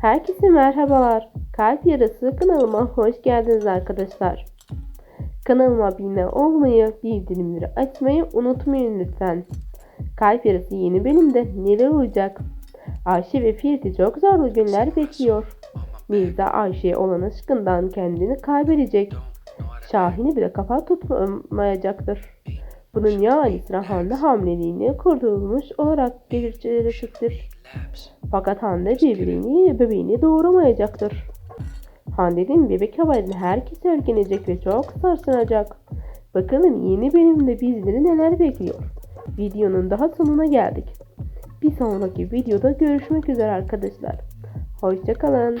Herkese merhabalar. Kalp Yarası kanalıma hoş geldiniz arkadaşlar. Kanalıma abone olmayı, bildirimleri açmayı unutmayın lütfen. Kalp Yarası yeni bölümde neler olacak? Ayşe ve Firdi çok zorlu günler bekliyor. Mirza Ayşe'ye olan aşkından kendini kaybedecek. Şahin'i bile kafa tutmayacaktır. Bunun yani Hande hamileliğini kurtulmuş olarak geçirecektir. Fakat Hande birbirini bebeğini doğuramayacaktır. Hande'nin bebek haberini herkes öğrenecek ve çok sarsılacak. Bakalım yeni bölümde bizleri neler bekliyor. Videonun daha sonuna geldik. Bir sonraki videoda görüşmek üzere arkadaşlar. Hoşçakalın.